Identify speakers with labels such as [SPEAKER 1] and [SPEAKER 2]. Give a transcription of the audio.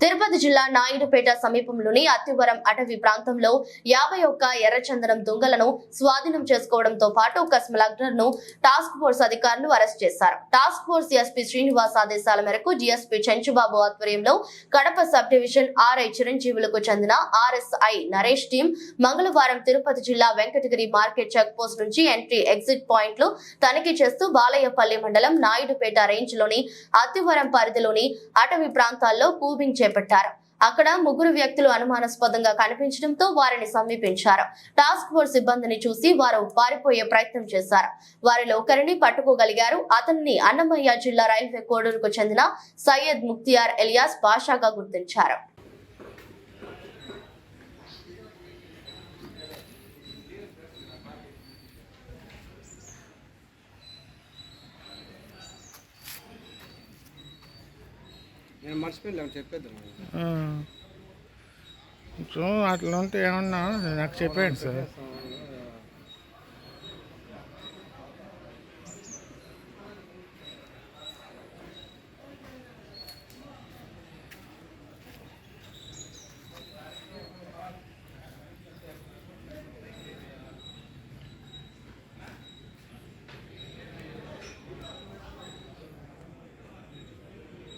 [SPEAKER 1] తిరుపతి జిల్లా నాయుడుపేట సమీపంలోని అత్తివరం అటవీ ప్రాంతంలో యాభై ఒక్క ఎర్రచందనం దుంగలను స్వాధీనం చేసుకోవడంతో పాటు ఒక ను టాస్క్ ఫోర్స్ అధికారులు అరెస్ట్ చేశారు. టాస్క్ ఫోర్స్ ఎస్పీ శ్రీనివాస్ ఆదేశాల మేరకు డిఎస్పీ చెంచుబాబు ఆధ్వర్యంలో కడప సబ్ డివిజన్ ఆర్ఐ చిరంజీవులకు చెందిన ఆర్ఎస్ఐ నరేష్ టీం మంగళవారం తిరుపతి జిల్లా వెంకటగిరి మార్కెట్ చెక్ పోస్ట్ నుంచి ఎంట్రీ ఎగ్జిట్ పాయింట్లు తనిఖీ చేస్తూ బాలయ్యపల్లి మండలం నాయుడుపేట రేంజ్లోని అత్తివరం పరిధిలోని అటవీ ప్రాంతాల్లో కూబింగ్ చేపట్టారు. అక్కడ ముగ్గురు వ్యక్తులు అనుమానాస్పదంగా కనిపించడంతో వారిని సమీపించారు. టాస్క్ ఫోర్స్ సిబ్బందిని చూసి వారు పారిపోయే ప్రయత్నం చేశారు. వారిలో ఒకరిని పట్టుకోగలిగారు. అతన్ని అన్నమయ్య జిల్లా రైల్వే కోడూరుకు చెందిన సయ్యద్ ముక్తియార్ ఎలియాస్ బాషాగా గుర్తించారు.
[SPEAKER 2] నేను మర్చిపోయాను చెప్పేద్దాం
[SPEAKER 3] అట్లా ఉంటే ఏమన్నా నాకు చెప్పండి సార్.